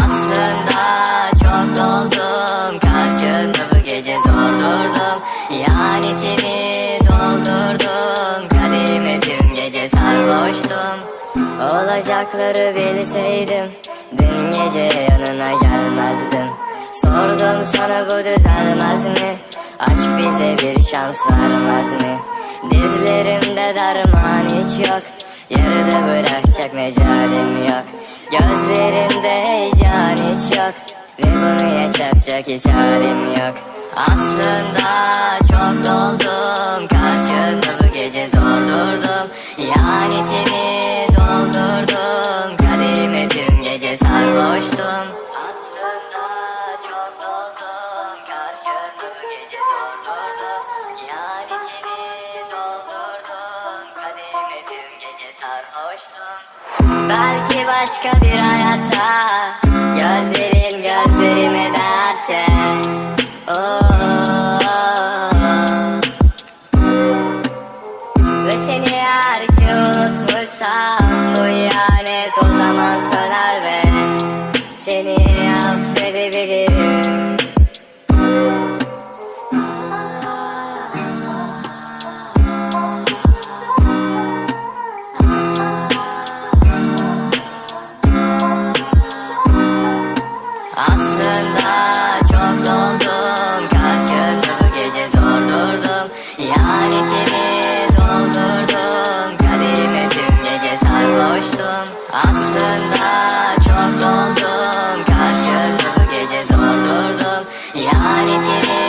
Aslında çok doldum. Karşında bu gece zor durdum. İhanetini doldurdum. Kaderimle tüm gece sarhoştum. Olacakları bilseydim dün gece yanına gelmezdim. Sordum sana bu düzelmez mi? Aşk bize bir şans vermez mi? Dizlerimde derman hiç yok. Yarıda bırakacak mecalim yok. Gözlerinde yok. Ve bunu yaşatacak hiç halim yok. Aslında çok doldum. Karşında bu gece zor durdum. İhanetini doldurdum. Kaderime tüm gece sarhoştum. Aslında çok doldum. Karşında bu gece zor durdum. İhanetini doldurdum. Kaderime tüm gece sarhoştum. Belki başka bir hayatta Gözlerin gözlerime derse oh. Ve seni eğer ki unutmuşsam Bu ihanet o zaman söner ve Seni affedebilirim Aslında çok doldum Karşında bu gece zor durdum. İhanetini doldurdum Kaderime tüm gece sarhoştum. Aslında çok doldum Karşında bu gece zor durdum. İhanetini